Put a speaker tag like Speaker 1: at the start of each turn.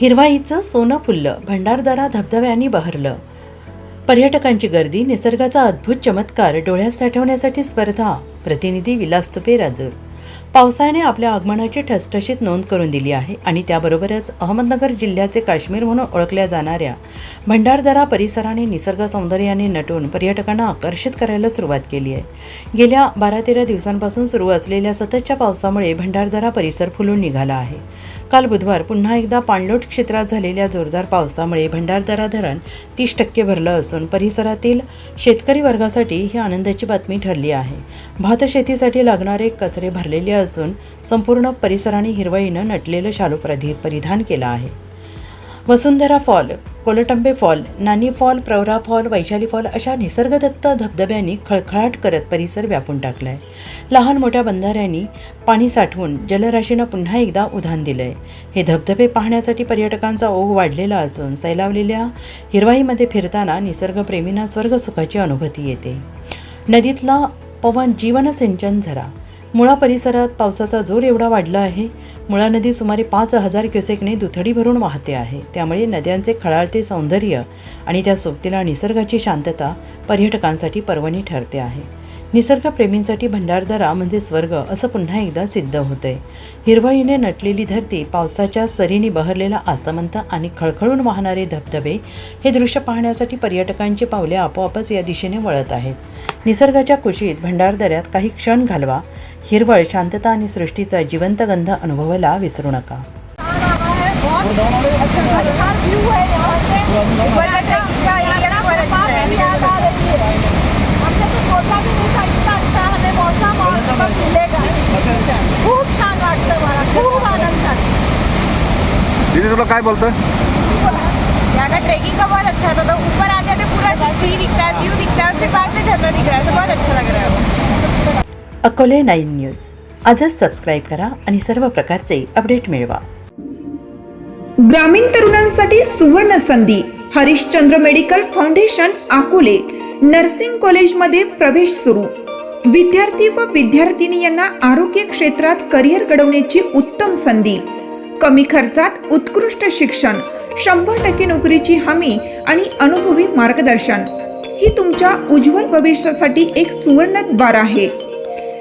Speaker 1: हिरवाईचं सोनं फुललं भंडारदरा धबधब्यानी बहरलं. पर्यटकांची गर्दी निसर्गाचा अद्भुत चमत्कार डोळ्यात साठवण्यासाठी स्पर्धा. प्रतिनिधी विलास तुपे राजूर. पावसाने आपल्या आगमनाची ठसठशीत नोंद करून दिली आहे आणि त्याबरोबरच अहमदनगर जिल्ह्याचे काश्मीर म्हणून ओळखल्या जाणाऱ्या भंडारदरा परिसराने निसर्ग सौंदर्याने नटून पर्यटकांना आकर्षित करायला सुरुवात केली आहे. गेल्या बारा तेरा दिवसांपासून सुरू असलेल्या सततच्या पावसामुळे भंडारदरा परिसर फुलून निघाला आहे. काल बुधवार पुन्हा एकदा पाणलोट क्षेत्रात झालेल्या जोरदार पावसामुळे भंडारदरा धरण तीस टक्के भरलं असून परिसरातील शेतकरी वर्गासाठी ही आनंदाची बातमी ठरली आहे. भातशेतीसाठी लागणारे कचरे भरलेले असून संपूर्ण परिसराने हिरवळीनं नटलेलं शालू परिधान केलं आहे. Vasundhara fall Koltambe fall Nani fall Pravara fall Vaishali fall अशा निसर्गदत्त धबधब्यांनी खळखळाट करत परिसर व्यापून टाकलाय. लहान मोठ्या बंधाऱ्यांनी पाणी साठवून जलराशीनं पुन्हा एकदा उधाण दिलंय. हे धबधबे पाहण्यासाठी पर्यटकांचा ओघ वाढलेला असून सैलावलेल्या हिरवाईमध्ये फिरताना निसर्गप्रेमींना स्वर्गसुखाची अनुभूती येते. नदीतला पवन जीवनसिंचन झरा मुळा परिसरात पावसाचा जोर एवढा वाढला आहे. मुळा नदी सुमारे पाच हजार क्युसेकने दुथडी भरून वाहते आहे. त्यामुळे नद्यांचे खळाळते सौंदर्य आणि त्या सोबतीला निसर्गाची शांतता पर्यटकांसाठी पर्वणी ठरते आहे. निसर्गप्रेमींसाठी भंडारदरा म्हणजे स्वर्ग असं पुन्हा एकदा सिद्ध होतंय. हिरवळीने नटलेली धरती पावसाच्या सरीने बहरलेला आसमंत आणि खळखळून वाहणारे धबधबे हे दृश्य पाहण्यासाठी पर्यटकांची पावले आपोआपच या दिशेने वळत आहेत. निसर्गाच्या कुशीत भंडारदऱ्यात काही क्षण घालवा हिरवळ शांतता आणि सृष्टीचा जिवंत गंध अनुभवायला विसरू नका.
Speaker 2: है से है है खूप छान वाटतं मला खूप आनंद झाला
Speaker 3: दीदी तुला काय बोलतं
Speaker 2: यहाँ का ट्रैकिंग का बहुत अच्छा था तो ऊपर आ जाते पूरा सी दिखता है व्यू दिखता है फिर बाद में झरना दिख रहा है तो बहुत अच्छा है
Speaker 1: अकोले नाईन न्यूज. आजच सबस्क्राईब करा आणि सर्व प्रकारचे अपडेट मिळवा.
Speaker 4: ग्रामीण तरुणांसाठी सुवर्ण संधी. Harishchandra medical foundation Akole. Nursing कॉलेजमध्ये प्रवेश सुरू. विद्यार्थी व विद्यार्थिनी यांना आरोग्य क्षेत्रात करिअर घडवण्याची उत्तम संधी. कमी खर्चात उत्कृष्ट शिक्षण शंभर टक्के नोकरीची हमी आणि अनुभवी मार्गदर्शन. ही तुमच्या उज्ज्वल भविष्यासाठी एक सुवर्ण द्वार आहे.